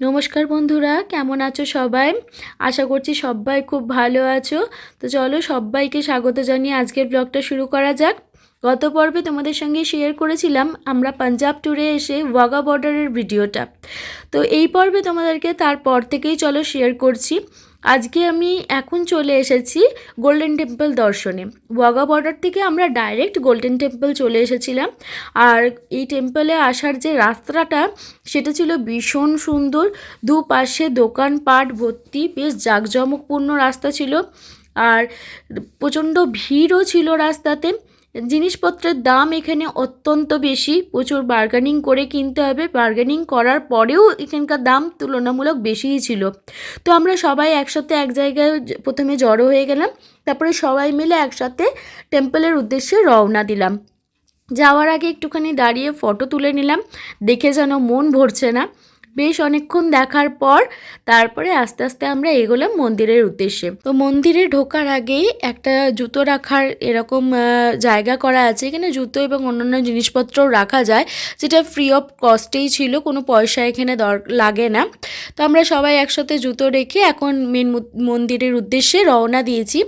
নমস্কার বন্ধুরা, কেমন আছো সবাই? আশা করছি সবাই খুব ভালো আছো। তো চলো সবাইকে স্বাগত জানিয়ে আজকের ব্লগটা শুরু করা যাক। গত পর্বে তোমাদের সঙ্গে শেয়ার করেছিলাম, আমরা পাঞ্জাব ট্যুরে এসে ওয়াগা বর্ডারের ভিডিওটা তো এই পর্বে তোমাদেরকে তারপর থেকেই চলো শেয়ার করছি। আজকে আমি এখন চলে এসেছি গোল্ডেন টেম্পল দর্শনে। ওয়াগা বর্ডার থেকে আমরা ডাইরেক্ট গোল্ডেন টেম্পল চলে এসেছিলাম। আর এই টেম্পলে আসার যে রাস্তাটা, সেটা ছিল ভীষণ সুন্দর। দুপাশে দোকানপাট ভর্তি, বেশ জাঁকজমকপূর্ণ রাস্তা ছিল। আর প্রচণ্ড ভিড়ও ছিল রাস্তাতে। জিনিসপত্রের দাম এখানে অত্যন্ত বেশি। প্রচুর বার্গেনিং করে কিনতে হবে। বার্গেনিং করার পরেও এখানকার দাম তুলনামূলক বেশিই ছিল। তো আমরা সবাই একসাথে এক জায়গায় প্রথমে জড়ো হয়ে গেলাম। তারপরে সবাই মিলে একসাথে টেম্পলের উদ্দেশ্যে রওনা দিলাম। যাওয়ার আগে একটুখানি দাঁড়িয়ে ফটো তুলে নিলাম। দেখে যেন মন ভরছে না। বেশ অনেকক্ষণ দেখার পর তারপরে আস্তে আস্তে আমরা এগোলাম মন্দিরের উদ্দেশ্যে। তো মন্দিরে ঢোকার আগেই একটা জুতো রাখার এরকম জায়গা করা আছে। এখানে জুতো এবং অন্যান্য জিনিসপত্রও রাখা যায়, যেটা ফ্রি অফ কস্টেই ছিল, কোনো পয়সা এখানে দর, লাগে না। তো আমরা সবাই একসাথে জুতো রেখে এখন মেন মন্দিরের উদ্দেশ্যে রওনা দিয়েছি।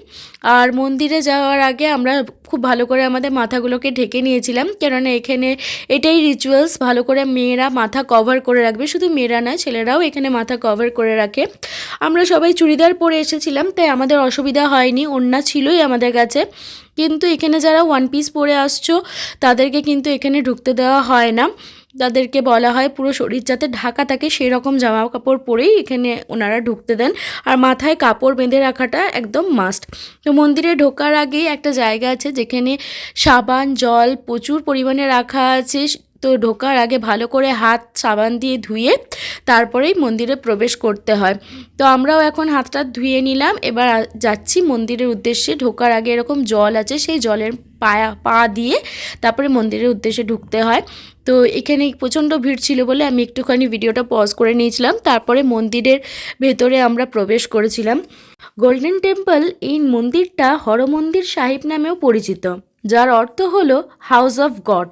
আর মন্দিরে যাওয়ার আগে আমরা খুব ভালো করে আমাদের মাথাগুলোকে ঢেকে নিয়েছিলাম। কেননা এখানে এটাই রিচুয়ালস ভালো করে মেয়েরা মাথা কভার করে রাখবে। শুধু মেয়েরা না ছেলেরাও এখানে মাথা কভার করে রাখে। আমরা সবাই চুড়িদার পরে এসেছিলাম, তাই আমাদের অসুবিধা হয়নি ওন্না ছিলই আমাদের কাছে। কিন্তু এখানে যারা ওয়ান পিস পরে আসছো, তাদেরকে কিন্তু এখানে ঢুকতে দেওয়া হয় না। তাদেরকে বলা হয় পুরো শরীর যাতে ঢাকা থাকে সেই রকম জামা কাপড় পরেই এখানে ওনারা ঢুকতে দেন। আর মাথায় কাপড় বেঁধে রাখাটা একদম মাস্ট তো মন্দিরে ঢোকার আগেই একটা জায়গা আছে, যেখানে সাবান, জল প্রচুর পরিমাণে রাখা আছে। তো ঢোকার আগে ভালো করে হাত সাবান দিয়ে ধুয়ে তারপরেই মন্দিরে প্রবেশ করতে হয়। তো আমরাও এখন হাতটা ধুয়ে নিলাম, এবার যাচ্ছি মন্দিরের উদ্দেশ্যে। ঢোকার আগে এরকম জল আছে, সেই জলের পায়া, পা দিয়ে তারপরে মন্দিরের উদ্দেশ্যে ঢুকতে হয়। তো এখানে প্রচণ্ড ভিড় ছিল বলে আমি একটুখানি ভিডিওটা পজ করে নিয়েছিলাম। তারপরে মন্দিরের ভেতরে আমরা প্রবেশ করেছিলাম। গোল্ডেন টেম্পল এই মন্দিরটা হরমন্দির সাহিব নামেও পরিচিত, যার অর্থ হলো হাউস অফ গড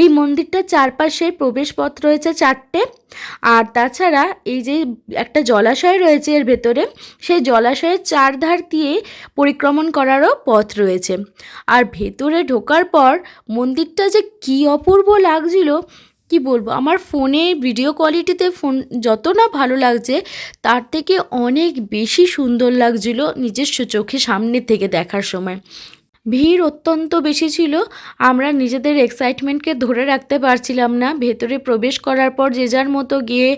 এই মন্দিরটার চারপাশে প্রবেশপথ রয়েছে চারটে। আর তাছাড়া এই যে একটা জলাশয় রয়েছে এর ভেতরে, সেই জলাশয়ের চারধার দিয়ে পরিক্রমণ করারও পথ রয়েছে। আর ভেতরে ঢোকার পর মন্দিরটা যে কী অপূর্ব লাগছিল, কি বলব? আমার ফোনে ভিডিও কোয়ালিটিতে ফোন যত না ভালো লাগছে, তার থেকে অনেক বেশি সুন্দর লাগছিল নিজস্ব চোখে সামনে থেকে দেখার সময়। ভিড় অত্যন্ত বেশি ছিল। আমরা নিজেদের এক্সাইটমেন্টকে ধরে রাখতে পারছিলাম না। ভেতরে প্রবেশ করার পর যে যার মতো গিয়ে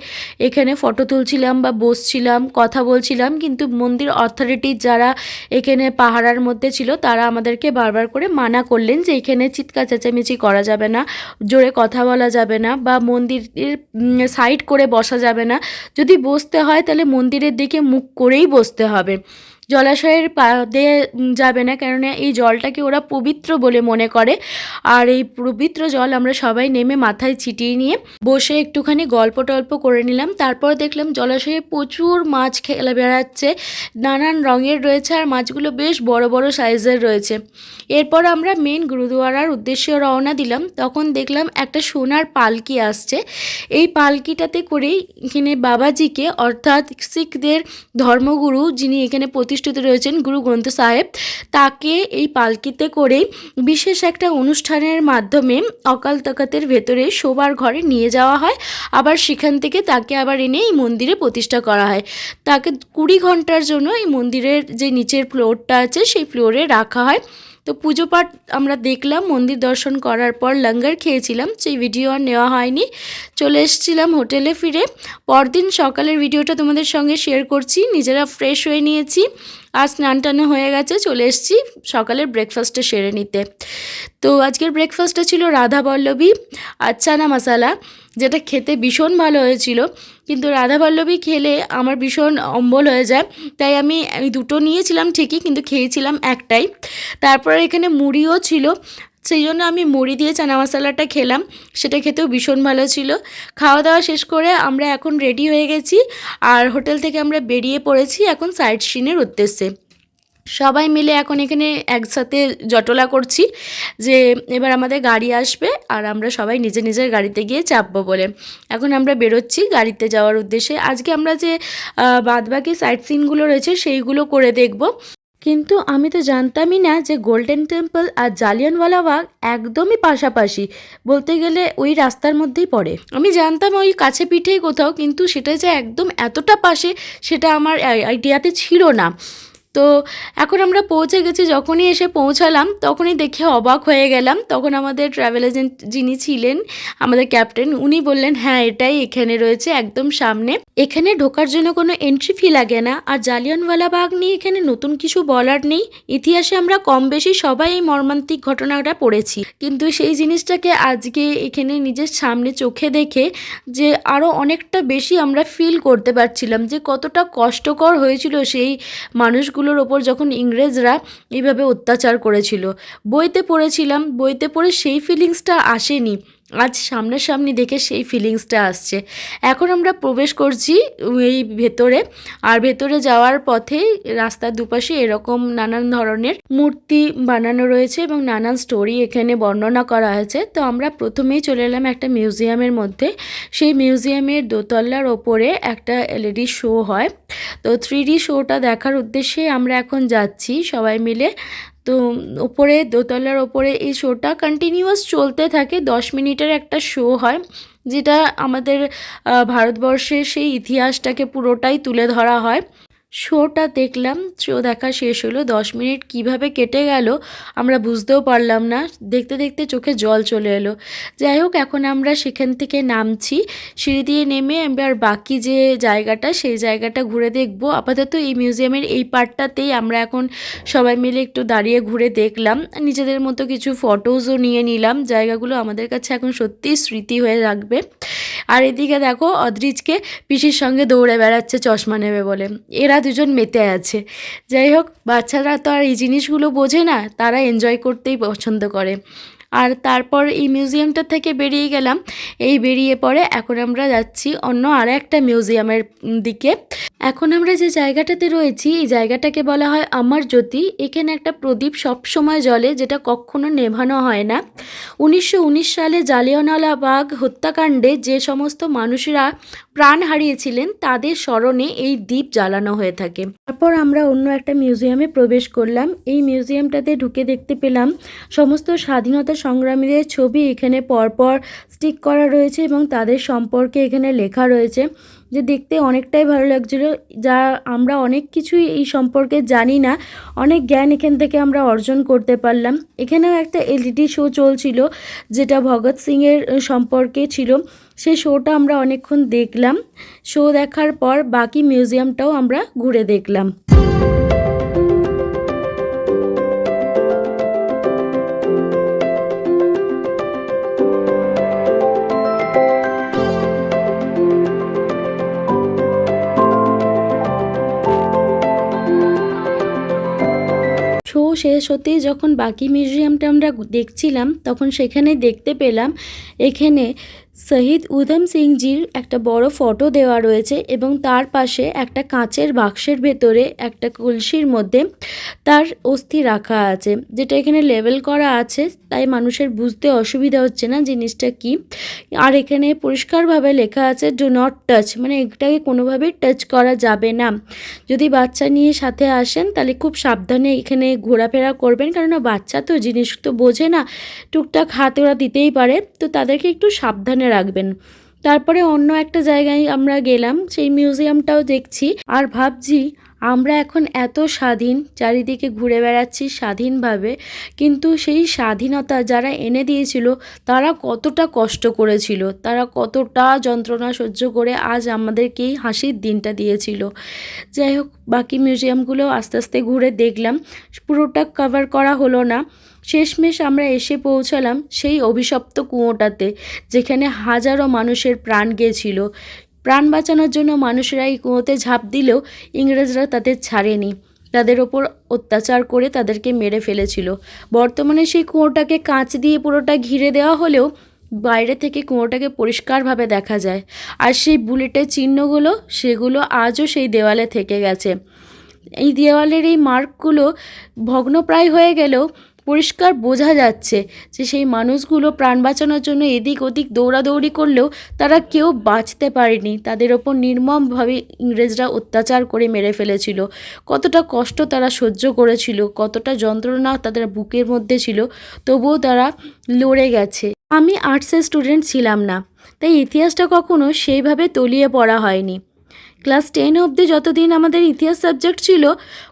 এখানে ফটো তুলছিলাম বা বসছিলাম, কথা বলছিলাম। কিন্তু মন্দির অথরিটির যারা এখানে পাহারার মধ্যে ছিল, তারা আমাদেরকে বারবার করে মানা করলেন যে এখানে চিৎকার চেঁচামেচি করা যাবে না, জোরে কথা বলা যাবে না বা মন্দিরের সাইড করে বসা যাবে না। যদি বসতে হয় তাহলে মন্দিরের দিকে মুখ করেই বসতে হবে। জলাশয়ের দিয়ে যাবে না, কেননা এই জলটাকে ওরা পবিত্র বলে মনে করে। আর এই পবিত্র জল আমরা সবাই নেমে মাথায় ছিটিয়ে নিয়ে বসে একটুখানি গল্প টল্প করে নিলাম। তারপর দেখলাম জলাশয়ে প্রচুর মাছ খেলা বেড়াচ্ছে, নানান রঙের রয়েছে আর মাছগুলো বেশ বড় বড় সাইজের রয়েছে। এরপর আমরা মেন গুরুদুয়ারার উদ্দেশ্যে রওনা দিলাম। তখন দেখলাম একটা সোনার পালকি আসছে। এই পালকিটাতে করেই এখানে বাবাজিকে, অর্থাৎ শিখদের ধর্মগুরু যিনি এখানে প্রতি প্রতিষ্ঠিত রয়েছেন গুরু গ্রন্থ সাহেব। তাকে এই পালকিতে করে বিশেষ একটা অনুষ্ঠানের মাধ্যমে অকাল তকাতের ভেতরে শোবার ঘরে নিয়ে যাওয়া হয়। আবার সেখান থেকে তাকে আবার এনে এই মন্দিরে প্রতিষ্ঠা করা হয়। তাকে কুড়ি ঘণ্টার জন্য এই মন্দিরের যে নিচের ফ্লোরটা আছে, সেই ফ্লোরে রাখা হয়। তো পুজো পাঠ আমরা দেখলাম, মন্দির দর্শন করার পর লঙ্গার খেয়েছিলাম, সেই ভিডিও আর নেওয়া হয়নি। চলে এসেছিলাম হোটেলে ফিরে। পরদিন সকালের ভিডিওটা তোমাদের সঙ্গে শেয়ার করছি, নিজেরা ফ্রেশ হয়ে নিয়েছি। আর স্নান টানো হয়ে গেছে, চলে এসেছি সকালের ব্রেকফাস্টটা সেরে নিতে। তো আজকের ব্রেকফাস্টটা ছিল রাধা পল্লবী আর চানা মশালা, যেটা খেতে ভীষণ ভালো হয়েছিল। কিন্তু রাধা পল্লবী খেলে আমার ভীষণ অম্বল হয়ে যায়, তাই আমি দুটো নিয়েছিলাম ঠিকই, কিন্তু খেয়েছিলাম একটাই। তারপর এখানে মুড়িও ছিল সেই জন্য আমি মুড়ি দিয়ে চানা মশালাটা খেলাম। সেটা খেতেও ভীষণ ভালো ছিল। খাওয়া দাওয়া শেষ করে আমরা এখন রেডি হয়ে গেছি। আর হোটেল থেকে আমরা বেরিয়ে পড়েছি এখন সাইট সিনের উদ্দেশ্যে। সবাই মিলে এখন এখানে একসাথে জটলা করছি যে এবার আমাদের গাড়ি আসবে আর আমরা সবাই নিজের নিজের গাড়িতে গিয়ে চাপবো বলে। এখন আমরা বেরোচ্ছি গাড়িতে যাওয়ার উদ্দেশ্যে। আজকে আমরা যে বাদবাকি সাইট সিনগুলো রয়েছে সেইগুলো করে দেখব। কিন্তু আমি তো জানতামই না যে গোল্ডেন টেম্পল আর জালিয়ানওয়ালাবাগ একদমই পাশাপাশি। বলতে গেলে ওই রাস্তার মধ্যেই পড়ে। আমি জানতাম ওই কাছে পিঠেই কোথাও, কিন্তু সেটা যে একদম এতটা পাশে, সেটা আমার আইডিয়াতে ছিল না। তো এখন আমরা পৌঁছে গেছি, যখনই এসে পৌঁছালাম, তখনই দেখে অবাক হয়ে গেলাম। তখন আমাদের ট্রাভেল এজেন্ট যিনি ছিলেন, আমাদের ক্যাপ্টেন উনি বললেন হ্যাঁ এটাই এখানে রয়েছে, একদম সামনে। এখানে ঢোকার জন্য কোনো এন্ট্রি ফি লাগে না। আর জালিয়ানওয়ালা বাগ নিয়ে এখানে নতুন কিছু বলার নেই। ইতিহাসে আমরা কম বেশি সবাই এই মর্মান্তিক ঘটনাটা পড়েছি। কিন্তু সেই জিনিসটাকে আজকে এখানে নিজের সামনে চোখে দেখে যে আরও অনেকটা বেশি আমরা ফিল করতে পারছিলাম যে কতটা কষ্টকর হয়েছিল সেই মানুষগুলোর ওপর যখন ইংরেজরা এইভাবে অত্যাচার করেছিল। বইতে পড়েছিলাম বইতে পড়ে সেই ফিলিংসটা আসেনি। আজ সামনাসামনি দেখে সেই ফিলিংসটা আসছে। এখন আমরা প্রবেশ করছি এই ভেতরে। আর ভেতরে যাওয়ার পথেই রাস্তার দুপাশে এরকম নানান ধরনের মূর্তি বানানো রয়েছে এবং নানান স্টোরি এখানে বর্ণনা করা হয়েছে। তো আমরা প্রথমেই চলে এলাম একটা মিউজিয়ামের মধ্যে। সেই মিউজিয়ামের দোতলার ওপরে একটা এলইডি শো হয়। তো থ্রি ডি শোটা দেখার উদ্দেশ্যে আমরা এখন যাচ্ছি সবাই মিলে। তো ওপরে, দোতলার ওপরে এই শোটা কন্টিনিউয়াস চলতে থাকে। দশ মিনিটের একটা শো হয়, যেটা আমাদের ভারতবর্ষের সেই ইতিহাসটাকে পুরোটাই তুলে ধরা হয়। শোটা দেখলাম শো দেখা শেষ হলো, দশ মিনিট কীভাবে কেটে গেল আমরা বুঝতেও পারলাম না, দেখতে দেখতে চোখে জল চলে এলো। যাই হোক, এখন আমরা সেখান থেকে নামছি, সিঁড়ি দিয়ে নেমে এবার বাকি যে জায়গাটা, সেই জায়গাটা ঘুরে দেখব। আপাতত এই মিউজিয়ামের এই পার্টটাতেই আমরা এখন সবাই মিলে একটু দাঁড়িয়ে ঘুরে দেখলাম। নিজেদের মতো কিছু ফটোজও নিয়ে নিলাম, জায়গাগুলো আমাদের কাছে এখন সত্যিই স্মৃতি হয়ে রাখবে আর এদিকে দেখো, অদ্রিজকে পিসির সঙ্গে দৌড়ে বেড়াচ্ছে চশমা নেবে বলে। এরা দুজন মেতে আছে। যাই হোক, বাচ্চারা তো আর এই জিনিসগুলো বোঝে না, তারা এনজয় করতেই পছন্দ করে। আর তারপর এই মিউজিয়ামটা থেকে বেরিয়ে গেলাম। এই বেরিয়ে পরে এখন আমরা যাচ্ছি অন্য আর একটা মিউজিয়ামের দিকে। এখন আমরা যে জায়গাটাতে রয়েছি, এই জায়গাটাকে বলা হয় আমার জ্যোতি। এখানে একটা প্রদীপ সব সময় জ্বলে, যেটা কখনো নেভানো হয় না। উনিশশো উনিশ সালে জালিয়ানওয়ালা বাগ হত্যাকাণ্ডে যে সমস্ত মানুষেরা প্রাণ হারিয়েছিলেন, তাদের স্মরণে এই দ্বীপ জ্বালানো হয়ে থাকে। তারপর আমরা অন্য একটা মিউজিয়ামে প্রবেশ করলাম। এই মিউজিয়ামটাতে ঢুকে দেখতে পেলাম সমস্ত স্বাধীনতা সংগ্রামীদের ছবি এখানে পরপর স্টিক করা রয়েছে এবং তাদের সম্পর্কে এখানে লেখা রয়েছে যে দেখতে অনেকটাই ভালো লাগছিল। যা আমরা অনেক কিছুই এই সম্পর্কে জানি না, অনেক জ্ঞান এখান থেকে আমরা অর্জন করতে পারলাম। এখানেও একটা এলইডি শো চলছিল, যেটা ভগৎ সিংয়ের সম্পর্কে ছিল। সেই শোটা আমরা অনেকক্ষণ দেখলাম। শো দেখার পর বাকি মিউজিয়ামটাও আমরা ঘুরে দেখলাম। শো শেষ হতেই যখন বাকি মিউজিয়ামটা আমরা দেখছিলাম, তখন সেখানে দেখতে পেলাম, এখানে শহীদ উধম সিংজির একটা বড় ফটো দেওয়া রয়েছে এবং তার পাশে একটা কাঁচের বাক্সের ভেতরে একটা কলসির মধ্যে তার অস্থি রাখা আছে, যেটা এখানে লেবেল করা আছে। তাই মানুষের বুঝতে অসুবিধা হচ্ছে না জিনিসটা কি। আর এখানে পরিষ্কারভাবে লেখা আছে ডু নট টাচ মানে এটাকে কোনোভাবেই টাচ করা যাবে না। যদি বাচ্চা নিয়ে সাথে আসেন, তাহলে খুব সাবধানে এখানে ঘোরাফেরা করবেন, কেননা বাচ্চা তো জিনিস তো বোঝে না। টুকটাক হাতে ওরা দিতেই পারে, তো তাদেরকে একটু সাবধানে রাখবেন। তারপরে অন্য একটা জায়গায় আমরা গেলাম, সেই মিউজিয়ামটাও দেখছি। আর ভাবছি আমরা এখন এত স্বাধীন, চারিদিকে ঘুরে বেড়াচ্ছি স্বাধীনভাবে, কিন্তু সেই স্বাধীনতা যারা এনে দিয়েছিল, তারা কতটা কষ্ট করেছিল, তারা কতটা যন্ত্রণা সহ্য করে আজ আমাদেরকেই হাসির দিনটা দিয়েছিল। যাই হোক, বাকি মিউজিয়ামগুলো আস্তে আস্তে ঘুরে দেখলাম, পুরোটা কভার করা হলো না। শেষমেশ আমরা এসে পৌঁছালাম সেই অভিশপ্ত কুয়োটাতে, যেখানে হাজারো মানুষের প্রাণ গিয়েছিল প্রাণ বাঁচানোর জন্য মানুষেরা এই কুয়োতে ঝাঁপ দিলেও ইংরেজরা তাদের ছাড়েনি। তাদের ওপর অত্যাচার করে তাদেরকে মেরে ফেলেছিল। বর্তমানে সেই কুয়োটাকে কাঁচ দিয়ে পুরোটা ঘিরে দেওয়া হলেও বাইরে থেকে কুয়োটাকে পরিষ্কারভাবে দেখা যায়। আর সেই বুলেটের চিহ্নগুলো, সেগুলো আজও সেই দেওয়ালে থেকে গেছে। এই দেওয়ালের এই মার্কগুলো ভগ্নপ্রায় হয়ে গেলেও পরিষ্কার বোঝা যাচ্ছে যে সেই মানুষগুলো প্রাণ বাঁচানোর জন্য এদিক ওদিক দৌড়াদৌড়ি করলেও তারা কেউ বাঁচতে পারেনি। তাদের ওপর নির্মমভাবে ইংরেজরা অত্যাচার করে মেরে ফেলেছিল। কতটা কষ্ট তারা সহ্য করেছিল, কতটা যন্ত্রণা তাদের বুকের মধ্যে ছিল, তবুও তারা লড়ে গেছে। আমি আর্টসের স্টুডেন্ট ছিলাম না, তাই ইতিহাসটা কখনো সেইভাবে তলিয়ে পড়া হয়নি। ক্লাস টেন অবধি যতদিন আমাদের ইতিহাস সাবজেক্ট ছিল,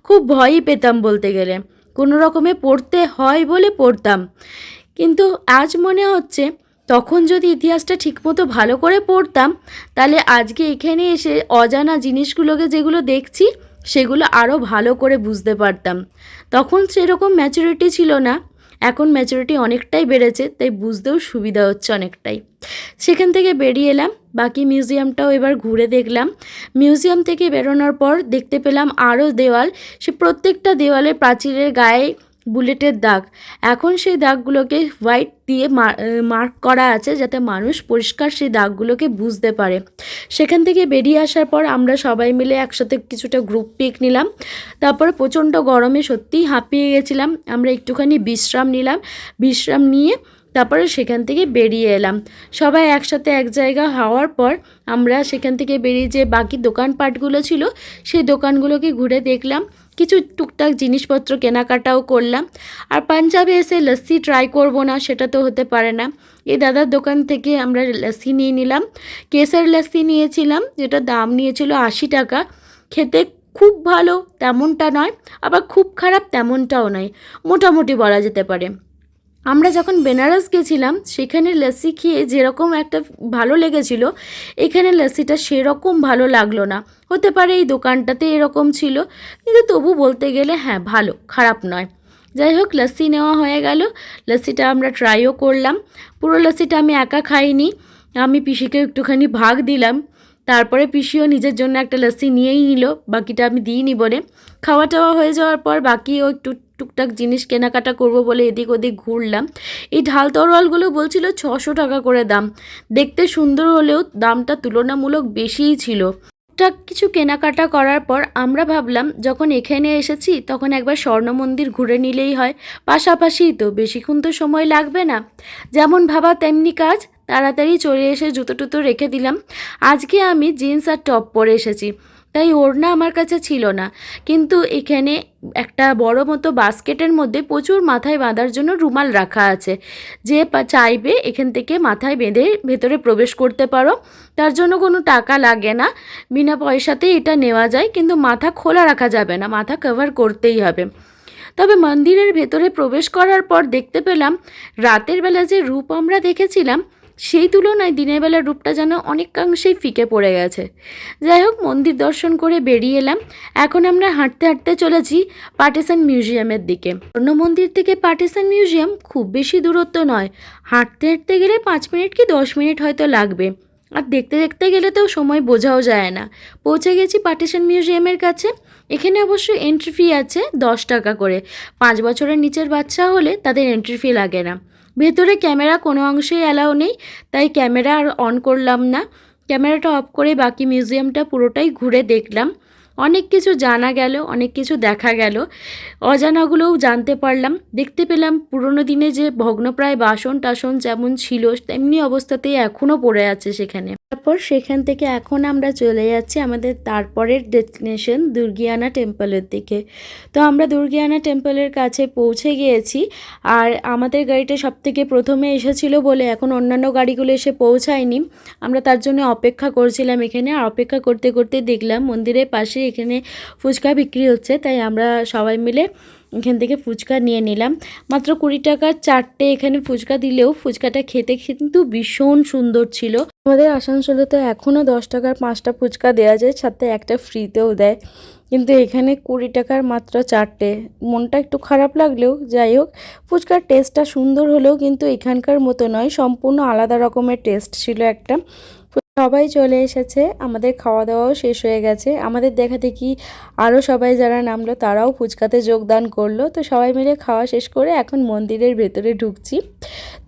খুব ভয়ই পেতাম বলতে গেলে। কোনো রকমে পড়তে হয় বলে পড়তাম। কিন্তু আজ মনে হচ্ছে, তখন যদি ইতিহাসটা ঠিকমতো ভালো করে পড়তাম, তাহলে আজকে এখানে এসে অজানা জিনিসগুলোকে যেগুলো দেখছি, সেগুলো আরও ভালো করে বুঝতে পারতাম। তখন সেরকম ম্যাচুরিটি ছিল না। এখন ম্যাচুরিটি অনেকটাই বেড়েছে, তাই বুঝতেও সুবিধা হচ্ছে অনেকটাই। সেখান থেকে বেরিয়ে এলাম। বাকি মিউজিয়ামটাও এবার ঘুরে দেখলাম। মিউজিয়াম থেকে বেরোনোর পর দেখতে পেলাম আরও দেওয়াল, সে প্রত্যেকটা দেওয়ালে প্রাচীরের গায়ে বুলেটের দাগ। এখন সেই দাগগুলোকে হোয়াইট দিয়ে মার্ক করা আছে যাতে মানুষ পরিষ্কার সেই দাগগুলোকে বুঝতে পারে। সেখান থেকে বেরিয়ে আসার পর আমরা সবাই মিলে একসাথে কিছুটা গ্রুপ পিক নিলাম। তারপর প্রচণ্ড গরমে সত্যিই হাঁপিয়ে গেছিলাম। আমরা একটুখানি বিশ্রাম নিলাম। বিশ্রাম নিয়ে তারপরে সেখান থেকে বেরিয়ে এলাম। সবাই একসাথে এক জায়গা হওয়ার পর আমরা সেখান থেকে বেরিয়ে যে বাকি দোকানপাটগুলো ছিল, সেই দোকানগুলোকে ঘুরে দেখলাম। কিছু টুকটাক জিনিসপত্র কেনাকাটাও করলাম। আর পাঞ্জাবে এসে লস্যি ট্রাই করব না, সেটা তো হতে পারে না। এই দাদার দোকান থেকে আমরা লস্যি নিয়ে নিলাম। কেসের লস্যি নিয়েছিলাম, যেটা দাম নিয়েছিল আশি টাকা। খেতে খুব ভালো, তেমনটা নয়, আবার খুব খারাপ তেমনটাও নয়। মোটামুটি বলা যেতে পারে। আমরা যখন বেনারস গেছিলাম, সেখানে লস্যি খেয়ে যেরকম একটা ভালো লেগেছিল, এখানে লস্যিটা সেরকম ভালো লাগল না। হতে পারে এই দোকানটাতে এরকম ছিল, কিন্তু তবু বলতে গেলে হ্যাঁ ভালো, খারাপ নয়। যাই হোক, লস্যি নেওয়া হয়ে গেল, লস্যিটা আমরা ট্রাইও করলাম। পুরো লস্যিটা আমি একা খাইনি, আমি পিসিকে একটুখানি ভাগ দিলাম। তারপরে পিসিও নিজের জন্য একটা লস্যি নিয়েই নিল, বাকিটা আমি দিইনি বলে। খাওয়া টাওয়া হয়ে যাওয়ার পর বাকিও একটু টুকটাক জিনিস কেনাকাটা করব বলে এদিক ওদিক ঘুরলাম। এই ঢাল তরোয়ালগুলো বলছিল ছশো টাকা করে দাম। দেখতে সুন্দর হলেও দামটা তুলনামূলক বেশিই ছিল। টুকটাক কিছু কেনাকাটা করার পর আমরা ভাবলাম, যখন এখানে এসেছি তখন একবার স্বর্ণ মন্দির ঘুরে নিলেই হয়। পাশাপাশিই তো বেশিক্ষণ তো সময় লাগবে না। যেমন ভাবা তেমনি কাজ। তাড়াতাড়ি চলে এসে জুতো টুতো রেখে দিলাম। আজকে আমি জিন্স আর টপ পরে এসেছি। তাই ওড়না আমার কাছে ছিল না। কিন্তু এখানে একটা বড় মতো বাস্কেটের মধ্যে প্রচুর মাথায় বাঁধার জন্য রুমাল রাখা আছে। যে চাইবে এখান থেকে মাথায় বেঁধে ভেতরে প্রবেশ করতে পারো। তার জন্য কোনো টাকা লাগে না। বিনা পয়সাতেই এটা নেওয়া যায়। কিন্তু মাথা খোলা রাখা যাবে না। মাথা কভার করতেই হবে। তবে মন্দিরের ভেতরে প্রবেশ করার পর দেখতে পেলাম, রাতের বেলা যে রূপ আমরা দেখেছিলাম সেই তুলনায় দিনের বেলার রূপটা যেন অনেকাংশেই ফিকে পড়ে গেছে। যাই হোক, মন্দির দর্শন করে বেরিয়ে এলাম। এখন আমরা হাঁটতে হাঁটতে চলেছি পার্টিসান মিউজিয়ামের দিকে। অন্য মন্দির থেকে পার্টিসান মিউজিয়াম খুব বেশি দূরত্ব নয়। হাঁটতে হাঁটতে গেলে পাঁচ মিনিট কি দশ মিনিট হয়তো লাগবে। আর দেখতে দেখতে গেলে তো সময় বোঝাও যায় না। পৌঁছে গেছি পার্টিশন মিউজিয়ামের কাছে। এখানে অবশ্য এন্ট্রি ফি আছে দশ টাকা করে। পাঁচ বছরের নিচের বাচ্চা হলে তাদের এন্ট্রি ফি লাগে না। ভেতরে ক্যামেরা কোনো অংশেই অ্যালাউ নেই, তাই ক্যামেরা আর অন করলাম না। ক্যামেরাটা অফ করে বাকি মিউজিয়ামটা পুরোটাই ঘুরে দেখলাম। অনেক কিছু জানা গেল, অনেক কিছু দেখা গেল। অজানাগুলোও জানতে পারলাম। দেখতে পেলাম পুরনো দিনে যে ভগ্নপ্রায় বাসন টাসন যেমন ছিল, তেমনি অবস্থাতেই এখনও পড়ে আছে সেখানে। তারপর সেখান থেকে এখন আমরা চলে যাচ্ছি আমাদের তারপরের ডেস্টিনেশন দুর্গিয়ানা টেম্পলের দিকে। তো আমরা দুর্গিয়ানা টেম্পলের কাছে পৌঁছে গিয়েছি আর আমাদের গাড়িটা সব থেকে প্রথমে এসেছিল বলে এখন অন্যান্য গাড়িগুলো এসে পৌঁছায়নি। আমরা তার জন্য অপেক্ষা করছিলাম এখানে। আর অপেক্ষা করতে করতে দেখলাম মন্দিরের পাশে এখানে ফুচকা বিক্রি হচ্ছে, তাই আমরা সবাই মিলে এখান থেকে ফুচকা নিয়ে নিলাম। মাত্র কুড়ি টাকার চারটে এখানে ফুচকা দিলেও ফুচকাটা খেতে কিন্তু ভীষণ সুন্দর ছিল। আমাদের আসানসোলে তো এখনও দশ টাকার পাঁচটা ফুচকা দেওয়া যায়, সাথে একটা ফ্রিতেও দেয়। কিন্তু এখানে কুড়ি টাকার মাত্র চারটে। মনটা একটু খারাপ লাগলেও যাই হোক, ফুচকার টেস্টটা সুন্দর হলেও কিন্তু এখানকার মতো নয়, সম্পূর্ণ আলাদা রকমের টেস্ট ছিল একটা। সবাই চলে এসেছে, আমাদের খাওয়া দাওয়াও শেষ হয়ে গেছে। আমাদের দেখা দেখি আরও সবাই যারা নামলো তারাও ফুচকাতে যোগদান করল। তো সবাই মিলে খাওয়া শেষ করে এখন মন্দিরের ভেতরে ঢুকছি।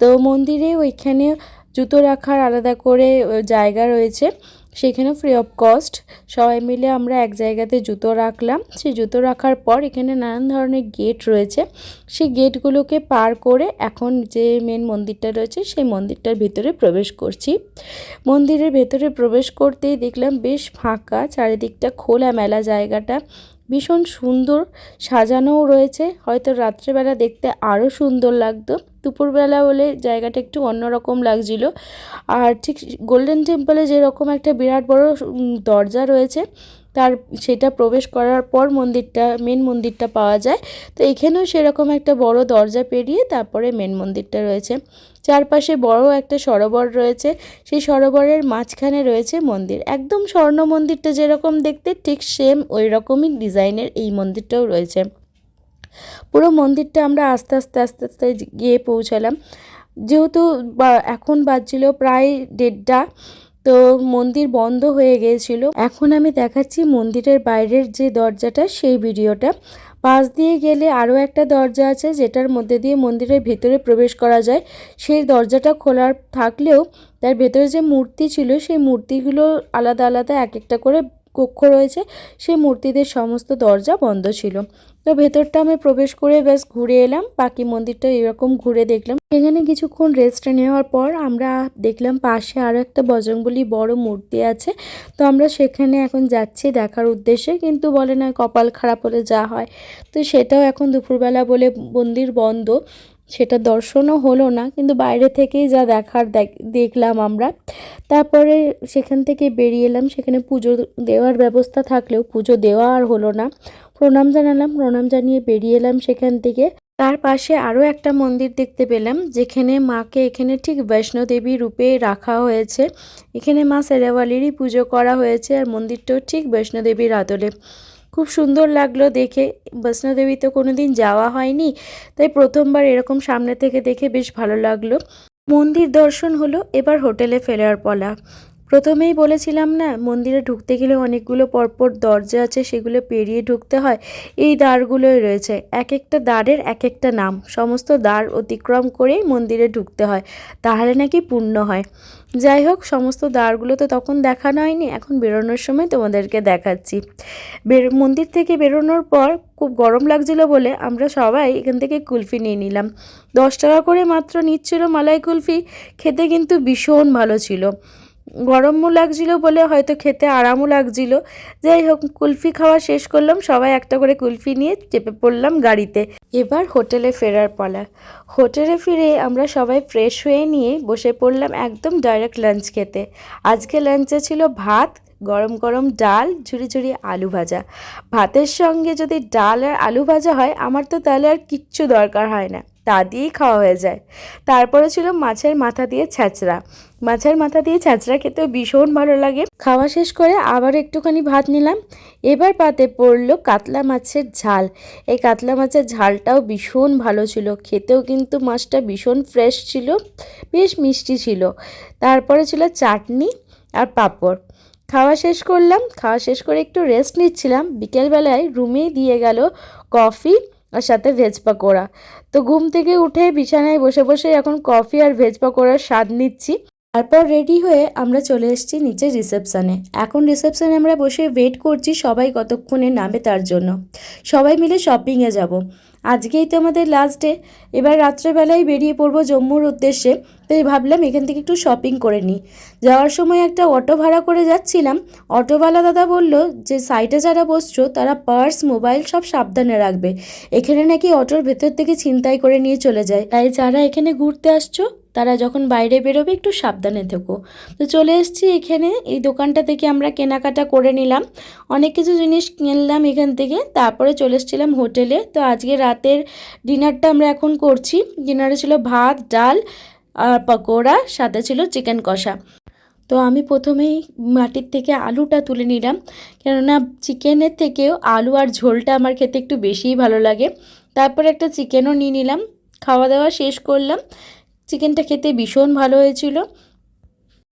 তো মন্দিরে ওইখানে জুতো রাখার আলাদা করে জায়গা রয়েছে। সেখানে ফ্রি অফ কস্ট সবাই মিলে আমরা এক জায়গাতে জুতো রাখলাম। সেই জুতো রাখার পর এখানে নানান ধরনের গেট রয়েছে। সেই গেটগুলোকে পার করে এখন যে মেন মন্দিরটা রয়েছে, সেই মন্দিরটার ভিতরে প্রবেশ করছি। মন্দিরের ভেতরে প্রবেশ করতেই দেখলাম বেশ ফাঁকা, চারিদিকটা খোলা মেলা জায়গাটা। ভীষণ সুন্দর সাজানোও রয়েছে। হয়তো রাত্রেবেলা দেখতে আরও সুন্দর লাগতো। দুপুরবেলা হলে জায়গাটা একটু অন্যরকম লাগছিল। আর ঠিক গোল্ডেন টেম্পলে যেরকম একটা বিরাট বড় দরজা রয়েছে তার সেটা প্রবেশ করার পর মন্দিরটা মেন মন্দিরটা পাওয়া যায়। তো এখানেও সেরকম একটা বড় দরজা পেরিয়ে তারপরে মেন মন্দিরটা রয়েছে। চারপাশে বড় একটা সরোবর রয়েছে। সেই সরোবরের মাঝখানে রয়েছে মন্দির। একদম স্বর্ণ মন্দিরটা যেরকম দেখতে, ঠিক সেম ওই রকমই ডিজাইনের এই মন্দিরটাও রয়েছে। পুরো মন্দিরটা আমরা আস্তে আস্তে আস্তে আস্তে গিয়ে পৌঁছালাম। যেহেতু এখন বাজছিল প্রায় দেড়টা তো মন্দির বন্ধ হয়ে গিয়েছিল। এখন আমি দেখাচ্ছি মন্দিরের বাইরের যে দরজাটা, সেই ভিডিওটা। পাশ দিয়ে গেলে আরও একটা দরজা আছে, যেটার মধ্যে দিয়ে মন্দিরের ভেতরে প্রবেশ করা যায়। সেই দরজাটা খোলার থাকলেও তার ভেতরে যে মূর্তি ছিল, সেই মূর্তিগুলো আলাদা আলাদা এক একটা করে কক্ষ রয়েছে। সেই মূর্তিদের সমস্ত দরজা বন্ধ ছিল। তো ভেতরটা আমি প্রবেশ করে ব্যাস ঘুরে এলাম, বাকি মন্দিরটা এরকম ঘুরে দেখলাম। এখানে কিছুক্ষণ রেস্ট নেওয়ার পর আমরা দেখলাম পাশে আরও একটা বজরংবলি বড় মূর্তি আছে। তো আমরা সেখানে এখন যাচ্ছি দেখার উদ্দেশ্যে, কিন্তু বলে না কপাল খারাপ হলে যা হয়। তো সেটাও এখন দুপুরবেলা বলে মন্দির বন্ধ। সেটা দর্শনও হলো না, কিন্তু বাইরে থেকেই যা দেখার দেখ- দেখলাম আমরা। তারপরে সেখান থেকে বেরিয়ে এলাম, সেখানে পুজো দেওয়ার ব্যবস্থা থাকলেও পুজো দেওয়া আর হলো না। প্রণাম জানালাম, প্রণাম জানিয়ে বেরিয়ে এলাম সেখান থেকে। তার পাশে আরও একটা মন্দির দেখতে পেলাম, যেখানে মাকে এখানে ঠিক বৈষ্ণোদেবী রূপে রাখা হয়েছে। এখানে মা সেরাওয়ালিরই পুজো করা হয়েছে আর মন্দিরটাও ঠিক বৈষ্ণোদেবীর আদলে। খুব সুন্দর লাগল দেখে। বৈষ্ণোদেবী তো কোনোদিন যাওয়া হয়নি, তাই প্রথমবার এরকম সামনে থেকে দেখে বেশ ভালো লাগল। মন্দির দর্শন হলো, এবার হোটেলে ফেরার পালা। প্রথমেই বলেছিলাম না, মন্দিরে ঢুকতে গেলে অনেকগুলো পরপর দরজা আছে, সেগুলো পেরিয়ে ঢুকতে হয়। এই দ্বারগুলোই রয়েছে। এক একটা দ্বারের এক একটা নাম। সমস্ত দ্বার অতিক্রম করেই মন্দিরে ঢুকতে হয়। তাহলে নাকি পূর্ণ হয়। যাই হোক, সমস্ত দ্বারগুলো তো তখন দেখানো হয়নি, এখন বেরোনোর সময় তোমাদেরকে দেখাচ্ছি। বের, মন্দির থেকে বেরোনোর পর খুব গরম লাগছিল বলে আমরা সবাই এখান থেকে কুলফি নিয়ে নিলাম। দশ টাকা করে মাত্র নিচ্ছিল মালাই কুলফি, খেতে কিন্তু ভীষণ ভালো ছিল। গরমও লাগছিল বলে হয়তো খেতে আরামও লাগছিল। যাই হোক, কুলফি খাওয়া শেষ করলাম। সবাই একটা করে কুলফি নিয়ে চেপে পড়লাম গাড়িতে। এবার হোটেলে ফেরার পালা। হোটেলে ফিরে আমরা সবাই ফ্রেশ হয়ে নিয়ে বসে পড়লাম একদম ডাইরেক্ট লাঞ্চ খেতে। আজকে লাঞ্চে ছিল ভাত, গরম গরম ডাল ঝুড়ি ঝুড়ি আলু ভাজা। ভাতের সঙ্গে যদি ডাল আর আলু ভাজা হয়, আমার তো তাহলে আর কিচ্ছু দরকার হয় না। তা দিয়েই খাওয়া হয়ে যায়। তারপরে ছিল মাছের মাথা দিয়ে ছ্যাঁচড়া মাছের মাথা দিয়ে ছ্যাঁচড়া খেতেও ভীষণ ভালো লাগে। খাওয়া শেষ করে আবার একটুখানি ভাত নিলাম। এবার পাতে পড়ল কাতলা মাছের ঝাল। এই কাতলা মাছের ঝালটাও ভীষণ ভালো ছিল। খেতেও কিন্তু মাছটা ভীষণ ফ্রেশ ছিল, বেশ মিষ্টি ছিল। তারপরে ছিল চাটনি আর পাঁপড়। খাওয়া শেষ করলাম। খাওয়া শেষ করে একটু রেস্ট নিচ্ছিলাম। বিকেলবেলায় রুমেই দিয়ে গেল কফি আর সাথে ভেজ পাকোড়া। তো ঘুম থেকে উঠে বিছানায় বসে বসে এখন কফি আর ভেজ পাকোড়ার স্বাদ নিচ্ছি। তারপর রেডি হয়ে আমরা চলে এসেছি নিচে রিসেপশানে এখন রিসেপশানে আমরা বসে ওয়েট করছি সবাই কতক্ষণে নামে তার জন্য। সবাই মিলে শপিংয়ে যাব। আজকেই তো আমাদের লাস্ট ডে এবার রাত্রেবেলায় বেরিয়ে পড়ব জম্মুর উদ্দেশ্যে। তাই ভাবলাম এখান থেকে একটু শপিং করে নিই। যাওয়ার সময় একটা অটো ভাড়া করে যাচ্ছিলাম। অটোওয়ালা দাদা বলল যে সাইডে যারা বসছো, তারা পার্স মোবাইল সব সাবধানে রাখবে। এখানে নাকি অটোর ভেতর থেকে ছিনতাই করে নিয়ে চলে যায়। তাই যারা এখানে ঘুরতে আসছো, তারা যখন বাইরে বেরোবে, একটু সাবধানে থেকো। তো চলে এসেছি এখানে। এই দোকানটা থেকে আমরা কেনাকাটা করে নিলাম। অনেক কিছু জিনিস কিনলাম এখান থেকে। তারপরে চলে এসেছিলাম হোটেলে। তো আজকে রাতের ডিনারটা আমরা এখন করছি। ডিনারে ছিল ভাত, ডাল আর পকোড়া সাথে ছিল চিকেন কষা। তো আমি প্রথমেই মাটির থেকে আলুটা তুলে নিলাম। কেননা চিকেনের থেকেও আলু আর ঝোলটা আমার খেতে একটু বেশিই ভালো লাগে। তারপরে একটা চিকেনও নিয়ে নিলাম। খাওয়া দাওয়া শেষ করলাম। চিকেনটা খেতে ভীষণ ভালো হয়েছিল।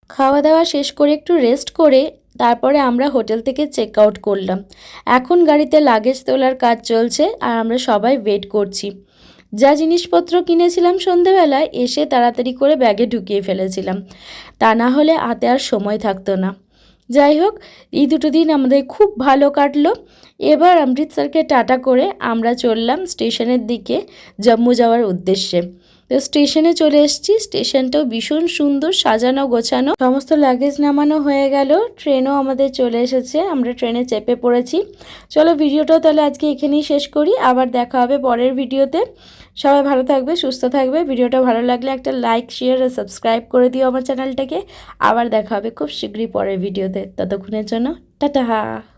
খাওয়া দাওয়া শেষ করে একটু রেস্ট করে তারপরে আমরা হোটেল থেকে চেক আউট করলাম। এখন গাড়িতে লাগেজ তোলার কাজ চলছে আর আমরা সবাই ওয়েট করছি। যা জিনিসপত্র কিনেছিলাম সন্ধেবেলায় এসে তাড়াতাড়ি করে ব্যাগে ঢুকিয়ে ফেলেছিলাম। তা না হলে হাতে আর সময় থাকতো না। যাই হোক, এই দুটো দিন আমাদের খুব ভালো কাটলো। এবার অমৃতসরকে টাটা করে আমরা চললাম স্টেশনের দিকে জম্মু যাওয়ার উদ্দেশ্যে। তো স্টেশনে চলে এসেছি। স্টেশনটাও ভীষণ সুন্দর, সাজানো, গোছানো। সমস্ত লাগেজ নামানো হয়ে গেল। ট্রেনও আমাদের চলে এসেছে। আমরা ট্রেনে চেপে পড়েছি। চলো ভিডিওটাও তাহলে আজকে এখানেই শেষ করি। আবার দেখা হবে পরের ভিডিওতে। সবাই ভালো থাকবে, সুস্থ থাকবে। ভিডিওটা ভালো লাগলে একটা লাইক শেয়ার আর সাবস্ক্রাইব করে দিও আমার চ্যানেলটাকে। আবার দেখা হবে খুব শীঘ্রই পরের ভিডিওতে। ততক্ষণের জন্য, টাটা।